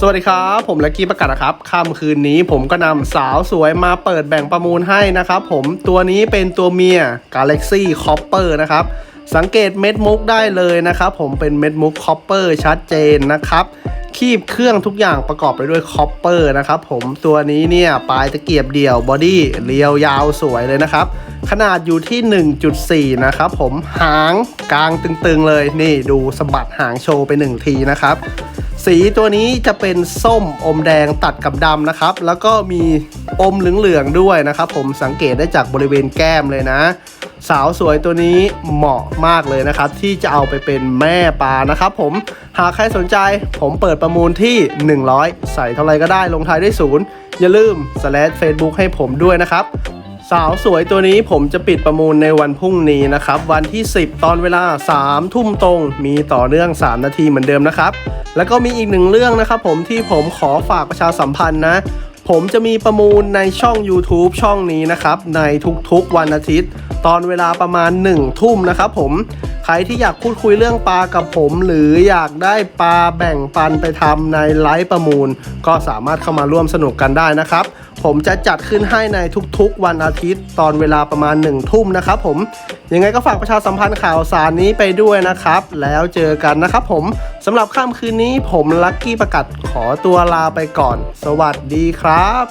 สวัสดีครับ ผมลักกี้ประกาศนะครับค่ำคืนนี้ผมก็นำสาวสวยมาเปิดแบ่งประมูลให้นะครับผมตัวนี้เป็นตัวเมีย Galaxy Copper นะครับ สังเกตเม็ดมุกได้เลยนะครับ ผมเป็นเม็ดมุกคอปเปอร์ชัดเจนนะครับ คีบเครื่องทุกอย่างประกอบไปด้วยคอปเปอร์นะครับผมตัวนี้เนี่ยปลายตะเกียบเดี่ยวบอดี้เรียวยาวสวยเลยนะครับ ขนาดอยู่ที่ 1.4 นะครับผมหางกลางตึงๆเลยนี่ดูสะบัดหางโชว์ไป 1 ทีนะครับ สีตัวนี้จะเป็นส้มอมแดงตัดกับดำนะครับ แล้วก็มีอมเหลืองๆด้วยนะครับ ผมสังเกตได้จากบริเวณแก้มเลยนะ สาวสวยตัวนี้เหมาะมากเลยนะครับ ที่จะเอาไปเป็นแม่ปลานะครับ ผมหากใครสนใจ ผมเปิดประมูลที่ 100 ใส่เท่าไรก็ได้ลงท้ายด้วยศูนย์อย่าลืมสแลดเฟซบุ๊กให้ผมด้วยนะครับสาวสวยตัวนี้ผมจะปิดประมูลในวันพรุ่งนี้นะครับ วันที่ 10 ตอนเวลา 3 ทุ่มตรง มีต่อเนื่อง 3 นาทีเหมือนเดิมนะครับ แล้วก็มีอีกหนึ่งเรื่องนะครับผมที่ผมขอฝากประชาสัมพันธ์นะ ผมจะมีประมูลในช่อง YouTube ช่องนี้นะครับ ในทุกๆวันอาทิตย์ ตอนเวลาประมาณ 1 ทุ่มนะครับผมใครที่อยากพูดคุยเรื่องปลากับผม หรืออยากได้ปลาแบ่งปันไปทำในไลฟ์ประมูล ก็สามารถเข้ามาร่วมสนุกกันได้นะครับ ผมจะจัดขึ้นให้ในทุกๆ วันอาทิตย์ ตอนเวลาประมาณ1ทุ่มนะครับผมยังไงก็ฝากประชาสัมพันธ์ข่าวสารนี้ไปด้วยนะครับ แล้วเจอกันนะครับผม สำหรับค่ำคืนนี้ผมลักกี้ประกาศขอตัวลาไปก่อน สวัสดีครับ